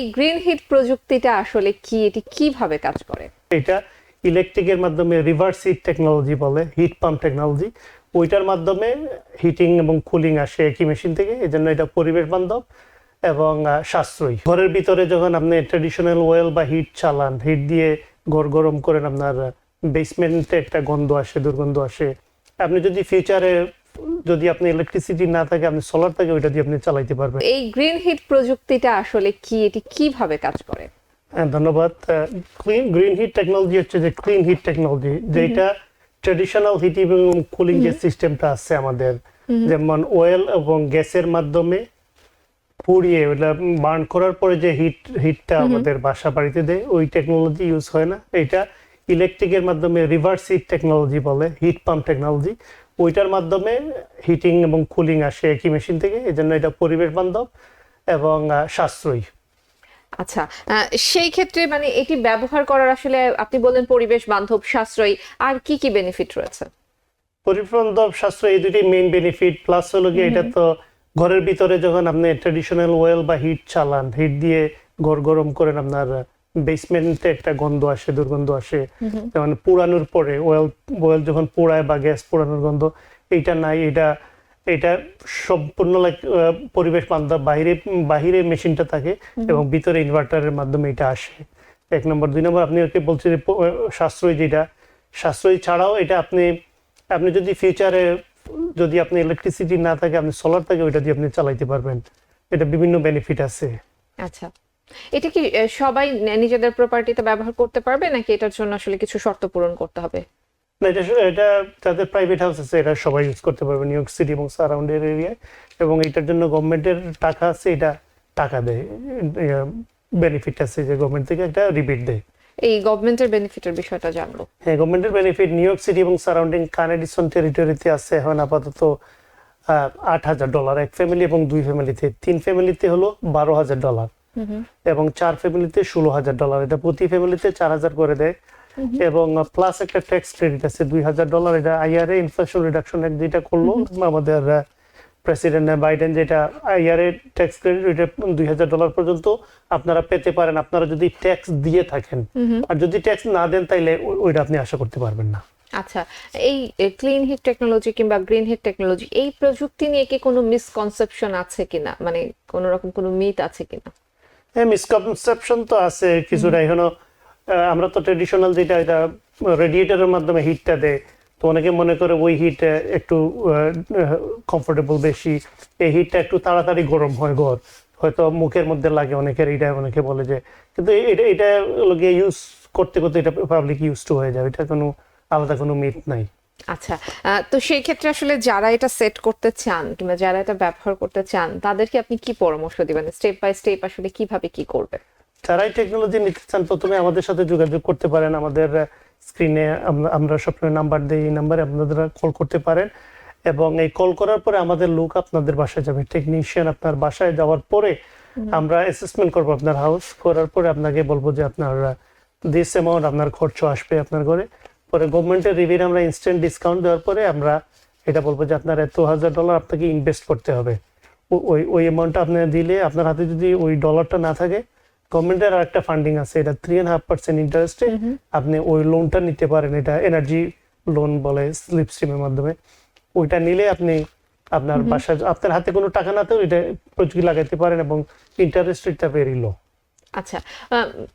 এই green hit প্রযুক্তিটা আসলে কি? এটি কীভাবে কাজ করে? এটা ইলেকট্রিকের মাধ্যমে রিভার্স হিট টেকনোলজি বলে হিট পাম্প টেকনোলজি ওইটার মাধ্যমে হিটিং এবং কুলিং আসে একই মেশিন থেকে এই জন্য এটা পরিবেশ বান্ধব এবং সাশ্রয়ী। ঘরের ভিতরে যখন আপনি ট্রেডিশনাল ওয়েল বা হিট চালান হিট দিয়ে ঘর গরম করেন, আপনার বেসমেন্টে একটা গন্ধ আসে, দুর্গন্ধ আসে। আপনি যদি ফিউচারে যদি আপনি ইলেকট্রিসিটি না থাকে আপনি সোলার থাকে ওইটা দিয়ে আপনি চালাইতে পারবেন। এই গ্রিন হিট প্রযুক্তিটা আসলে কি? এটি কীভাবে কাজ করে? হ্যাঁ ধন্যবাদ। ক্লিন গ্রিন হিট টেকনোলজি হচ্ছে যে ক্লিন হিট টেকনোলজি যেটা ট্রেডিশনাল হিট এবং কুলিং যে সিস্টেমটা আছে আমাদের যেমন অয়েল এবং গ্যাসের মাধ্যমে পুড়িয়ে ওটা বার্ন করার পরে যে হিট হিটটা আমাদের বাসা বাড়িতে দেয় ওই টেকনোলজি ইউজ হয় না। এটা ইলেকট্রিকের মাধ্যমে রিভার্স হিট টেকনোলজি বলে হিট পাম্প টেকনোলজি ওইটার মাধ্যমে হিটিং এবং কুলিং আসে একই মেশিন থেকে এই জন্য এটা পরিবেশ বান্ধব এবং সাশ্রয়ী। আচ্ছা সেই ক্ষেত্রে মানে এটি ব্যবহার করার আসলে আপনি বললেন পরিবেশ বান্ধব সাশ্রয়ী আর কি কি বেনিফিট রয়েছে? পরিবন্ধব শাস্ত্র এই দুটি মেইন বেনিফিট প্লাস হলো গিয়ে এটা তো ঘরের ভিতরে যখন আপনি ট্রেডিশনাল ওয়েল বা হিট চালান হিট দিয়ে ঘর গরম করেন আপনার বেসমেন্টে একটা গন্ধ আসে দুর্গন্ধ আসে। যেমন পুরানোর পরে ওয়েল ওয়েল যখন পোড়ায় বা গ্যাস পোড়ানোর গন্ধ এইটা নাই এটা এটা সম্পূর্ণ লাইক পরিবেশ বান্ধব বাইরে বাহিরে মেশিনটা থাকে এবং ভিতরে ইনভার্টারের মাধ্যমে এটা আসে। এক নম্বর। দুই নম্বর আপনি ওকে বলছেন সাশ্রয়ী যেটা সাশ্রয়ী ছাড়াও এটা আপনি আপনি যদি ফিউচারে যদি আপনি ইলেকট্রিসিটি না থাকে আপনি সোলার থাকে ওইটা দিয়ে আপনি চালাইতে পারবেন। এটা বিভিন্ন বেনিফিট আছে। আচ্ছা। এটা কি সবাই নিজেদের প্রপার্টিতে ব্যবহার করতে পারবে নাকি এটার জন্য আসলে কিছু শর্ত পূরণ করতে হবে? না এটা এটা যাদের প্রাইভেট হাউস আছে এটা সবাই ইউজ করতে পারবে নিউ ইয়র্ক সিটি এবং সারাউন্ডের এরিয়ায় এবং এটার জন্য গভর্নমেন্টের টাকা আছে এটা টাকা দেয় বেনিফিট আছে যে গভর্নমেন্ট থেকে একটা রিপিট দেয়। এই গভর্নমেন্টের বেনিফিটের বিষয়টা জানব। হ্যাঁ গভর্নমেন্টের বেনিফিট নিউ ইয়র্ক সিটি এবং সারাউন্ডিং কানেডিসন টেরিটরিতে আছে এখন আপাতত আট হাজার ডলার এক ফ্যামিলি এবং দুই ফ্যামিলিতে তিন ফ্যামিলিতে হলো বারো হাজার ডলার এবং চার ফ্যামিলিতে ষোলো হাজার ডলার এটা প্রতি ফ্যামিলিতে চার হাজার করে দেয়। এবং প্লাস একটা ট্যাক্স ক্রেডিট আছে দুই হাজার ডলার এটা আইআরএ ইনফ্লেশন রিডাকশন অ্যাক্ট যেটা করল আমাদের প্রেসিডেন্ট বাইডেন যেটা আইআরএ ট্যাক্স ক্রেডিট ওইটা দুই হাজার ডলার পর্যন্ত আপনারা পেতে পারেন। আপনারা যদি ট্যাক্স দিয়ে থাকেন। আর যদি ট্যাক্স না দেন তাইলে ওইটা আপনি আশা করতে পারবেন না। আচ্ছা এই ক্লিন হিট টেকনোলজি কিংবা গ্রিন হিট টেকনোলজি এই প্রযুক্তি নিয়ে কি কোনো মিসকনসেপশন আছে কিনা? মানে কোনো রকম কোনো মিথ আছে কিনা? হ্যাঁ মিসকনসেপশন তো আছে কিছুটা। এখনও আমরা তো ট্রেডিশনাল যেটা এটা রেডিয়েটারের মাধ্যমে হিটটা দেয়। তো অনেকে মনে করে ওই হিট একটু কমফোর্টেবল বেশি। এই হিটটা একটু তাড়াতাড়ি গরম হয় ঘর হয়তো মুখের মধ্যে লাগে অনেকের এটা অনেকে বলে যে। কিন্তু এটা এটা গিয়ে ইউজ করতে করতে এটা পাবলিক ইউজ টু হয়ে যাবে এটা কোনো আলাদা কোনো মিথ নাই। আচ্ছা তো সেই ক্ষেত্রে আসলে যারা এটা সেট করতে চান কিংবা যারা এটা ব্যবহার করতে চান তাদেরকে আপনি কি পরামর্শ দিবেন? স্টেপ বাই স্টেপ আসলে কীভাবে কি করবে যারাই টেকনোলজি নিতে চান প্রথমে আমাদের সাথে যোগাযোগ করতে পারেন। আমাদের স্ক্রিনে আমরা সবসময় নাম্বার দিই এই নাম্বারে আপনারা কল করতে পারেন। এবং এই কল করার পরে আমাদের লোক আপনাদের বাসায় যাবে। টেকনিশিয়ান আপনার বাসায় যাওয়ার পরে আমরা অ্যাসেসমেন্ট করব আপনার হাউস করার পরে আপনাকে বলব যে আপনার দিস অ্যামাউন্ট আপনার খরচ আসবে আপনার ঘরে। পরে গভর্নমেন্টের রিভিউ আমরা ইনস্ট্যান্ট ডিসকাউন্ট দেওয়ার পরে আমরা এটা বলব যে আপনার এত হাজার ডলার আপনাকে ইনভেস্ট করতে হবে। ওই ওই অ্যামাউন্টটা আপনি দিলে আপনার হাতে যদি ওই ডলারটা না থাকে গভর্নমেন্টের আর একটা ফান্ডিং আছে এটা থ্রি অ্যান্ড হাফ পার্সেন্ট ইন্টারেস্টে আপনি ওই লোনটা নিতে পারেন এটা এনার্জি লোন বলে স্লিপ স্ট্রিমের মাধ্যমে। ওইটা নিলে আপনি আপনার বাসা আপনার হাতে কোনো টাকা না থাকলে এটা প্রযুক্তি লাগাইতে পারেন এবং ইন্টারেস্ট রেটটা ভেরি লো আচ্ছা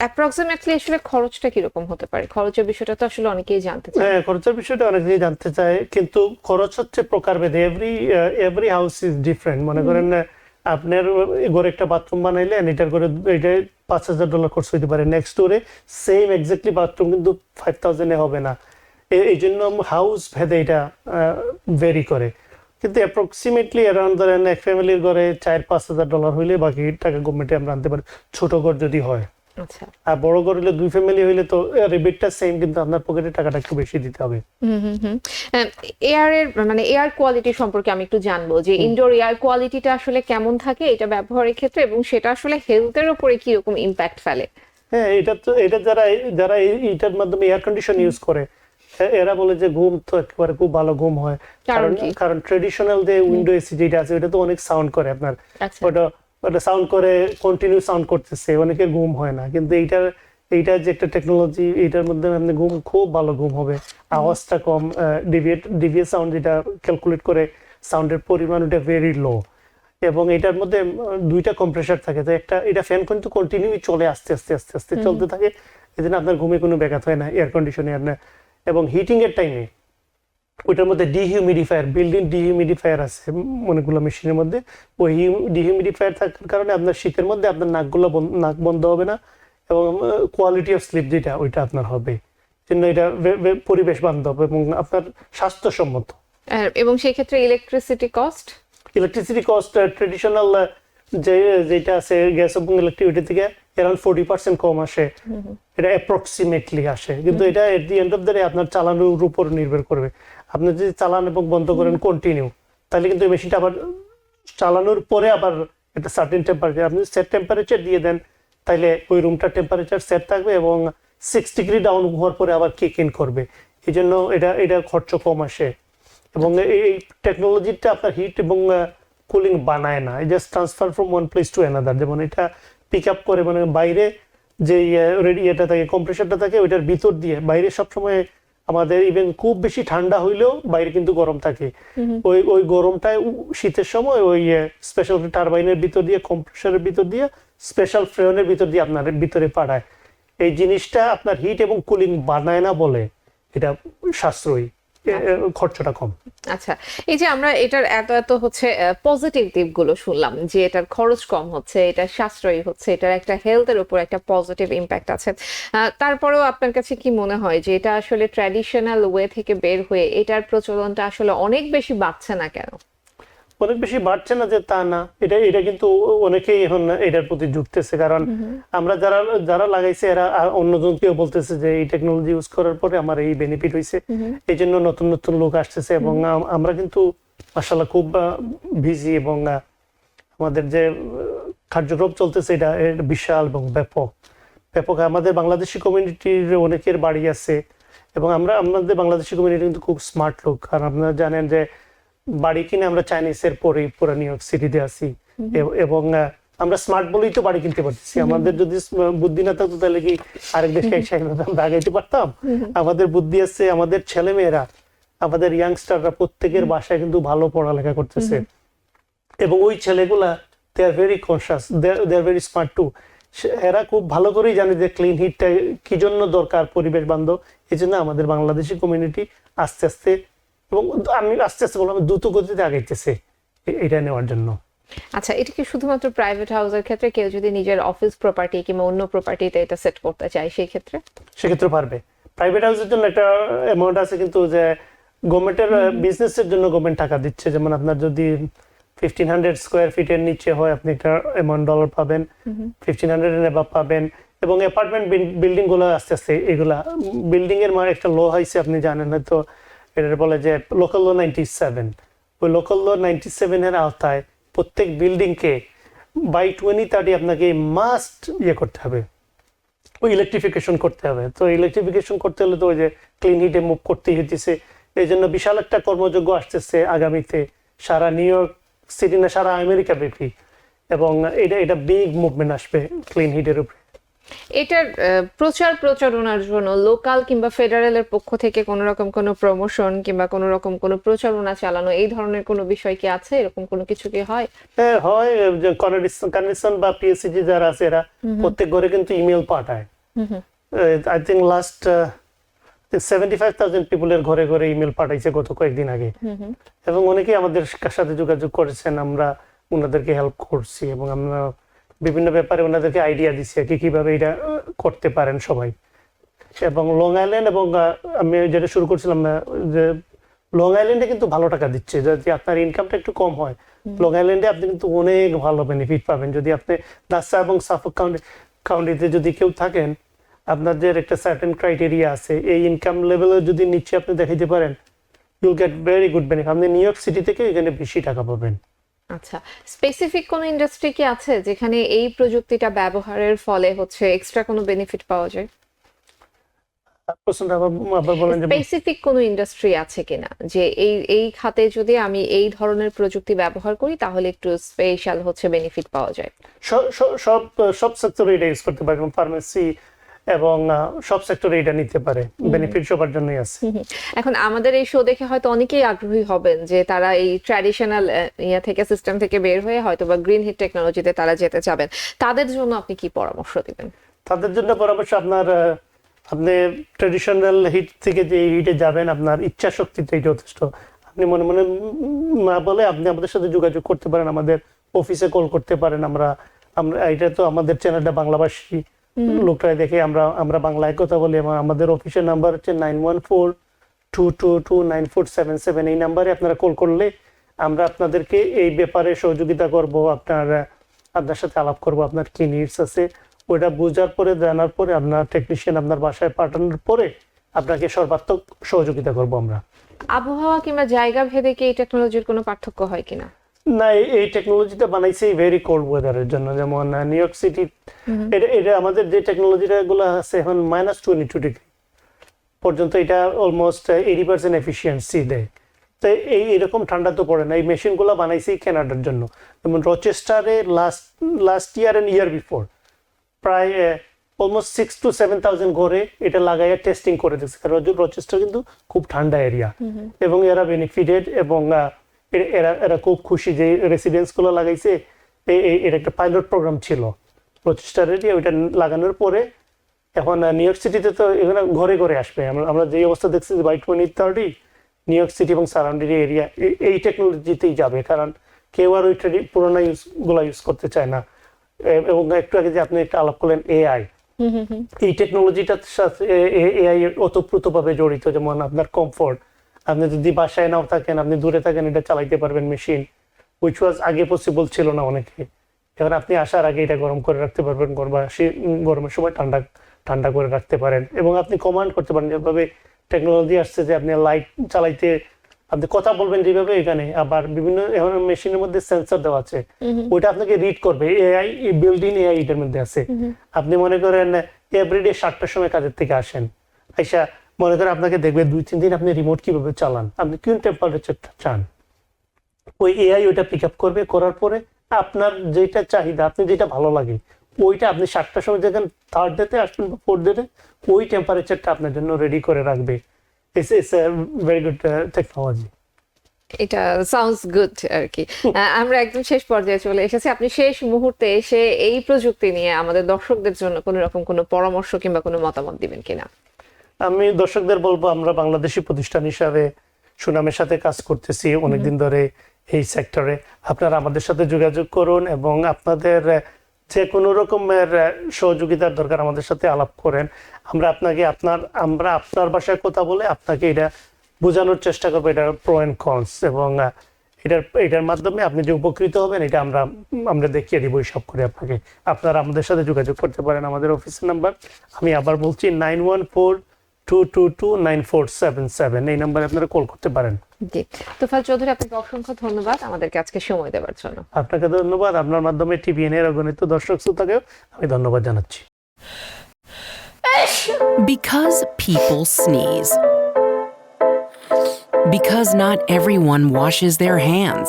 অ্যাপ্রক্সিমেটলি আসলে খরচটা কীরকম হতে পারে? খরচের বিষয়টা তো আসলে অনেকেই জানতে চায়। হ্যাঁ খরচের বিষয়টা অনেকেই জানতে চায় কিন্তু খরচ হচ্ছে প্রকারভেদে। Every every house is different মনে করেন আপনার ঘরে একটা বাথরুম বানাইলেন এটার করে এটা পাঁচ হাজার ডলার খরচ হইতে পারে। নেক্সট ডোরে সেম এক্স্যাক্টলি বাথরুম কিন্তু ফাইভ থাউজেন্ডে হবে না। এই জন্য হাউস ভেদে এটা ভেরি করে। কিন্তু অ্যাপ্রক্সিমেটলি অ্যারাউন্ড ধরেন এক ফ্যামিলির ঘরে চার পাঁচ হাজার ডলার হইলে বাকি টাকা গভর্নমেন্টে আমরা আনতে পারি। ছোট ঘর যদি হয়। আচ্ছা। আর বড় ঘর হলে দুই ফ্যামিলি হইলে তো রিবিটটা সেম কিন্তু আপনার পকেটে টাকাটা একটু বেশি দিতে হবে। এয়ার এর মানে এয়ার কোয়ালিটি সম্পর্কে আমি একটু জানব যে ইনডোর এয়ার কোয়ালিটিটা আসলে কেমন থাকে এটা ব্যবহারের ক্ষেত্রে এবং সেটা আসলে হেলথের উপরে কি রকম ইম্প্যাক্ট ফেলে? হ্যাঁ এটা তো এটা যারা যারা এইটার মাধ্যমে এয়ার কন্ডিশন ইউজ করে এরা বলে যে ঘুম তো একেবারে খুব ভালো ঘুম হয়। কারণ কারণ ট্রেডিশনাল যে উইন্ডো এসি যেটা আছে ওটা তো অনেক সাউন্ড করে আপনার। আচ্ছা। ওটা ওটা সাউন্ড করে কন্টিনিউ সাউন্ড করতেছে অনেকের ঘুম হয় না। কিন্তু এইটার এইটার যে একটা টেকনোলজি এইটার মধ্যে আপনি ঘুম খুব ভালো ঘুম হবে। আওয়াজটা কম ডিভিয়েট ডিভিয়েট সাউন্ড যেটা ক্যালকুলেট করে সাউন্ডের পরিমাণ ওটা ভেরি লো এবং এটার মধ্যে দুইটা কম্প্রেসার থাকে। তো একটা এটা ফ্যান কিন্তু কন্টিনিউ চলে আস্তে আস্তে আস্তে আস্তে চলতে থাকে। এই জন্য আপনার ঘুমে কোনো ব্যাঘাত হয় না এয়ার কন্ডিশনে আপনার এবং হিটিং এর টাইমে ওইটার মধ্যে ডিহিউমিডিফায়ার বিল্ডিং ডিহিউমিডিফায়ার আছে অনেকগুলো মেশিনের মধ্যে। ওই ডিহিউমিডিফায়ার থাকার কারণে আপনার শীতের মধ্যে আপনার নাকগুলো নাক বন্ধ হবে না এবং কোয়ালিটি অফ স্লিপ যেটা ওইটা আপনার হবে। জন্য এটা পরিবেশ বান্ধব এবং আপনার স্বাস্থ্যসম্মত। এবং সেই ক্ষেত্রে electricity cost electricity cost traditional যে যেটা আছে গ্যাস এবং ইলেকট্রিসিটি থেকে অ্যারাউন্ড ফোর্টি পার্সেন্ট কম আসে। এটা অ্যাপ্রক্সিমেটলি আসে। কিন্তু এটা at the end of the day আপনার চালানোর উপর নির্ভর করবে। আপনি যদি চালান এবং বন্ধ করেন কন্টিনিউ তাহলে কিন্তু মেশিনটা আবার চালানোর পরে আবার একটা সার্টেন টেম্পারেচার আপনি সেট টেম্পারেচার দিয়ে দেন তাহলে ওই রুমটার টেম্পারেচার সেট থাকবে এবং সিক্স ডিগ্রি ডাউন হওয়ার পরে আবার কিক ইন করবে। এই জন্য এটা এটা খরচ কম আসে। এবং এই- এই টেকনোলজিটা আপনার হিট এবং কুলিং বানায় না। Just transfer from one place to another যেমন এটা পিক আপ করে মানে বাইরে যে রেডি এটা থাকে কম্প্রেসারটা থাকে ওইটার ভিতর দিয়ে বাইরে সবসময় আমাদের ইভেন খুব বেশি ঠান্ডা হইলেও বাইরে কিন্তু গরম থাকে। ওই ওই গরমটায় শীতের সময় ওই স্পেশাল টারবাইনের ভিতর দিয়ে কম্প্রেসারের ভিতর দিয়ে স্পেশাল ফ্রেনের ভিতর দিয়ে আপনার ভিতরে পাঠায় এই জিনিসটা আপনার হিট এবং কুলিং বানায় না বলে এটা সাশ্রয়ী। খরচটা কম। আচ্ছা এই যে আমরা এটার এত এত হচ্ছে পজিটিভ দিকগুলো শুনলাম যে এটার খরচ কম হচ্ছে এটা সাশ্রয়ী হচ্ছে, এটার একটা হেলথের উপর একটা পজিটিভ ইম্প্যাক্ট আছে। তারপরেও আপনার কাছে কি মনে হয় যে এটা আসলে ট্র্যাডিশনাল ওয়ে থেকে বের হয়ে এটার প্রচলনটা আসলে অনেক বেশি বাড়ছে না কেন? অনেক বেশি বাড়ছে না যে তা না। এটা এটা কিন্তু অনেকেই এখন এটার প্রতি ঝুঁকতেছে। কারণ আমরা যারা যারা লাগাইছে এরা অন্যজনকেও বলতেছে যে এই টেকনোলজি ইউজ করার পরে আমার এই বেনিফিট হয়েছে এই জন্য নতুন নতুন লোক আসতেছে এবং আমরা কিন্তু মাসাল্লাহ খুব বিজি এবং আমাদের যে কার্যক্রম চলতেছে এটা এটা বিশাল এবং ব্যাপক। ব্যাপক আমাদের বাংলাদেশি কমিউনিটির অনেকের বাড়ি আছে এবং আমরা আমাদের বাংলাদেশি কমিউনিটি কিন্তু খুব স্মার্ট লোক। কারণ আপনারা জানেন যে বাড়ি কিনে আমরা চাইনিজের পরে পুরো নিউ ইয়র্ক সিটিতে আছি। এবং আমরা স্মার্ট বলেই তো বাড়ি কিনতে পারতেছি। আমাদের যদি বুদ্ধি না থাকতো তাহলে কি আরেক দেশে আমরা আগাইতে পারতাম? আমাদের বুদ্ধি আছে আমাদের ছেলে মেয়েরা আমাদের ইয়াংস্টাররা প্রত্যেকের বাসায় কিন্তু ভালো পড়ালেখা করতেছে। এবং ওই ছেলেগুলা they are very conscious they are very smart too এরা খুব ভালো করেই জানে যে ক্লিন হিটটা কি জন্য দরকার পরিবেশ বান্ধব। এই জন্য আমাদের বাংলাদেশি কমিউনিটি আস্তে আস্তে এবং আমি আস্তে আস্তে বললাম দ্রুত গতিতে আগাইতেছে এটা নেওয়ার জন্য। আচ্ছা এটা কি শুধুমাত্র প্রাইভেট হাউসের ক্ষেত্রে? কেউ যদি নিজের অফিস প্রপার্টি কিংবা অন্য প্রপার্টিতে এটা সেট করতে চায় সেই ক্ষেত্রে? সেক্ষেত্রে পারবে। প্রাইভেট হাউসের জন্য একটা অ্যামাউন্ট আছে কিন্তু যে গভর্নমেন্টের বিজনেসের জন্য গভর্নমেন্ট টাকা দিচ্ছে। যেমন আপনার যদি ফিফটিন হান্ড্রেড স্কোয়ার ফিটের নিচে হয় আপনি একটা অ্যামাউন্ট ডলার পাবেন। ফিফটিন হান্ড্রেড এবার পাবেন। এবং অ্যাপার্টমেন্ট বিল্ডিংগুলো আস্তে আস্তে এগুলা বিল্ডিং এর মানে একটা লো হয়েছে আপনি জানেন হয়তো। এটা বলে যে লোকাল লো নাইনটি সেভেন ওই লোকাল লো নাইনটি সেভেনের আওতায় প্রত্যেক বিল্ডিংকে বাই টোয়েন্টি থার্টি আপনাকে মাস্ট ইয়ে করতে হবে। ওই ইলেকট্রিফিকেশন করতে হবে। তো ইলেকট্রিফিকেশন করতে হলে তো ওই যে ক্লিন হিটে মুভ করতেই হইতেছে এই জন্য বিশাল একটা কর্মযোগ্য আসতেছে আগামীতে সারা নিউ ইয়র্ক সিটি না, সারা আমেরিকা ব্যাপী। এবং এটা এটা বিগ মুভমেন্ট আসবে ক্লিন হিটের উপরে। এটার প্রচার প্রচারণার জন্য লোকাল কিংবা ফেডারেলের পক্ষ থেকে কোনো রকম কোনো প্রমোশন কিংবা কোনো রকম কোনো প্রচারণা চালানো এই ধরনের কোনো বিষয় কি আছে? এরকম কোনো কিছু কি হয়? হ্যাঁ হয় বা পিএসসিজি যারা আছে এরা প্রত্যেক ঘরে কিন্তু ইমেল পাঠায়। I think last seventy five thousand পিপুলের ঘরে ঘরে ইমেল পাঠাইছে গত কয়েকদিন আগে। এবং অনেকেই আমাদের সাথে যোগাযোগ করেছেন আমরা ওনাদেরকে হেল্প করছি এবং আমরা বিভিন্ন ব্যাপারে ওনাদেরকে আইডিয়া দিচ্ছি আর কি কীভাবে এটা করতে পারেন সবাই। এবং লং আইল্যান্ড এবং আমি যেটা শুরু করছিলাম যে লং আইল্যান্ডে কিন্তু ভালো টাকা দিচ্ছে। যদি আপনার ইনকামটা একটু কম হয় লং আইল্যান্ডে আপনি কিন্তু অনেক ভালো বেনিফিট পাবেন। যদি আপনি নাসা এবং সাফক কাউন্টি কাউন্টিতে যদি কেউ থাকেন আপনাদের একটা সার্টেন ক্রাইটেরিয়া আছে এই ইনকাম লেভেলের যদি নিচে আপনি দেখাইতে পারেন you'll get very good benefit আপনি নিউ ইয়র্ক সিটি থেকে এখানে বেশি টাকা পাবেন। আচ্ছা স্পেসিফিক কোন ইন্ডাস্ট্রি কি আছে যেখানে এই প্রযুক্তিটা ব্যবহারের ফলে হচ্ছে এক্সট্রা কোনো বেনিফিট পাওয়া যায়? স্পেসিফিক কোনো ইন্ডাস্ট্রি আছে কিনা? যে এই এই খাতে যদি আমি এই ধরনের প্রযুক্তি ব্যবহার করি তাহলে একটু স্পেশাল হচ্ছে বেনিফিট পাওয়া যায়। সব সব সেক্টরে এটা ইউজ করতে পারে ফার্মেসি এবং সব সেক্টরে এটা নিতে পারে বেনিফিট সবার জন্যই আছে। এখন আমাদের এই শো দেখে হয়তো অনেকেই আগ্রহী হবেন যে তারা এই ট্র্যাডিশনাল ইয়ে থেকে সিস্টেম থেকে বের হয়ে হয়তো বা গ্রিন হিট টেকনোলজিতে তারা যেতে চাবেন। তাদের জন্য আপনি কি পরামর্শ দিবেন? তাদের জন্য পরামর্শ আপনার আপনি ট্রেডিশনাল হিট থেকে যে হিটে যাবেন আপনার ইচ্ছা শক্তিটাই যথেষ্ট। আপনি মনে মনে না বলে আপনি আমাদের সাথে যোগাযোগ করতে পারেন আমাদের অফিসে কল করতে পারেন আমরা আমরা এটা তো আমাদের চ্যানেলটা বাংলাভাষী লোকরা দেখে আমরা আমরা বাংলায় কথা বলি এবং আমাদের অফিসের নাম্বার হচ্ছে nine one four two two two nine four seven seven এই নাম্বারে আপনারা কল করলে আমরা আপনাদেরকে এই ব্যাপারে সহযোগিতা করব আপনার আপনার সাথে আলাপ করব আপনার কি নিডস আছে। ওটা বোঝার পরে জানার পরে আপনার টেকনিশিয়ান আপনার বাসায় পাঠানোর পরে আপনাকে সর্বাত্মক সহযোগিতা করব আমরা। আবহাওয়া কিংবা জায়গা ভেদে কি এই টেকনোলজির কোনো পার্থক্য হয় কিনা? না এই- টেকনোলজিটা বানাইছে ভেরি কোল্ড ওয়েদারের জন্য। যেমন নিউ ইয়র্ক সিটি এটা এটা আমাদের যে টেকনোলজিটা গুলো আছে এখন মাইনাস টোয়েন্টি টু ডিগ্রি পর্যন্ত এটা অলমোস্ট এইটি পার্সেন্ট এফিসিয়েন্সি দেয়। তো এই এরকম ঠান্ডা তো পড়ে না। এই মেশিনগুলো বানাইছে কানাডার জন্য। যেমন রচেস্টারে last last year and year before প্রায় almost six to seven thousand ঘরে এটা লাগাইয়া টেস্টিং করে দিচ্ছে কারণ রচেস্টার কিন্তু খুব ঠান্ডা এরিয়া এবং এরা বেনিফিটেড এবং এরা এরা খুব খুশি যে রেসিডেন্সগুলো লাগাইছে। এ- এ- একটা পাইলট প্রোগ্রাম ছিল। এরিয়া ওইটা লাগানোর পরে এখন নিউ ইয়র্ক সিটিতে তো এখানে ঘরে ঘরে আসবে। আমরা আমরা যে অবস্থা দেখছি by twenty thirty New York City এবং সারাউন্ডিং এরিয়া এই টেকনোলজিতেই যাবে। কারণ কেউ আর ওই ট্রেডি পুরোনো ইউজগুলা ইউজ করতে চায় না। এবং একটু আগে যে আপনি একটা আলাপ করলেন এআই এই টেকনোলজিটার সাথে এআই ওতপ্রোতভাবে জড়িত। যেমন আপনার কমফোর্ট আপনি যদি বাসায় নাও থাকেন আপনি দূরে থাকেন এটা চালাইতে পারবেন মেশিন উইচ ওয়াজ আগে পসিবল ছিল না অনেকে। এবার আপনি আসার আগে এটা গরম করে রাখতে পারবেন গরম শী- গরমের সময় ঠান্ডা ঠান্ডা করে রাখতে পারেন। এবং আপনি কমান্ড করতে পারেন যেভাবে টেকনোলজি আসছে যে আপনি লাইট চালাইতে আপনি কথা বলবেন যেভাবে এখানে আবার বিভিন্ন এখন মেশিনের মধ্যে সেন্সর দেওয়া আছে। ওইটা আপনাকে রিড করবে এআই বিল্ড এআই এটার মধ্যে আছে। আপনি মনে করেন এভরিডে সাতটার সময় কাজের থেকে আসেন। আইসা মনে করেন আপনাকে দেখবে দুই তিন দিন আপনি রিমোট কীভাবে চালান? আপনি কোন টেম্পারেচারটা চান? ওই এআই ওইটা পিক আপ করবে করার পরে আপনার যেটা চাহিদা আপনি যেটা ভালো লাগে ওইটা আপনি সাতটার সময় যখন থার্ড ডেতে আসবেন বা ফোর্থ ডেতে ওই টেম্পারেচারটা আপনার জন্য রেডি করে রাখবে। It's it's very good technology এটা সাউন্ডস গুড আর কি আমরা একদম শেষ পর্যায়ে চলে এসেছি। আপনি শেষ মুহূর্তে এসে এই প্রযুক্তি নিয়ে আমাদের দর্শকদের জন্য কোনো রকম কোনো পরামর্শ কিংবা কোনো মতামত দিবেন কিনা? আমি দর্শকদের বলব আমরা বাংলাদেশি প্রতিষ্ঠান হিসাবে সুনামের সাথে কাজ করতেছি অনেকদিন ধরে এই সেক্টরে আপনারা আমাদের সাথে যোগাযোগ করুন এবং আপনাদের যে কোনো রকমের সহযোগিতার দরকার আমাদের সাথে আলাপ করেন। আমরা আপনাকে আপনার আমরা আপনার ভাষায় কথা বলে আপনাকে এটা বোঝানোর চেষ্টা করব এটার প্রো অ্যান্ড কনস এবং এটার এটার মাধ্যমে আপনি যে উপকৃত হবেন এটা আমরা আমরা দেখিয়ে দিব সব করে আপনাকে। আপনারা আমাদের সাথে যোগাযোগ করতে পারেন আমাদের অফিসের নাম্বার আমি আবার বলছি nine one four two two two nine four seven seven এই নাম্বারে আপনারা কল করতে পারেন। জি। তোফাল চৌধুরী আপনাকে অসংখ্য ধন্যবাদ আমাদেরকে আজকে সময় দেওয়ার জন্য। আপনাকে ধন্যবাদ। আপনার মাধ্যমে টিভিএন এর অগণিত দর্শক শ্রোতাকেও আমি ধন্যবাদ জানাচ্ছি। Because people sneeze. Because not everyone washes their hands.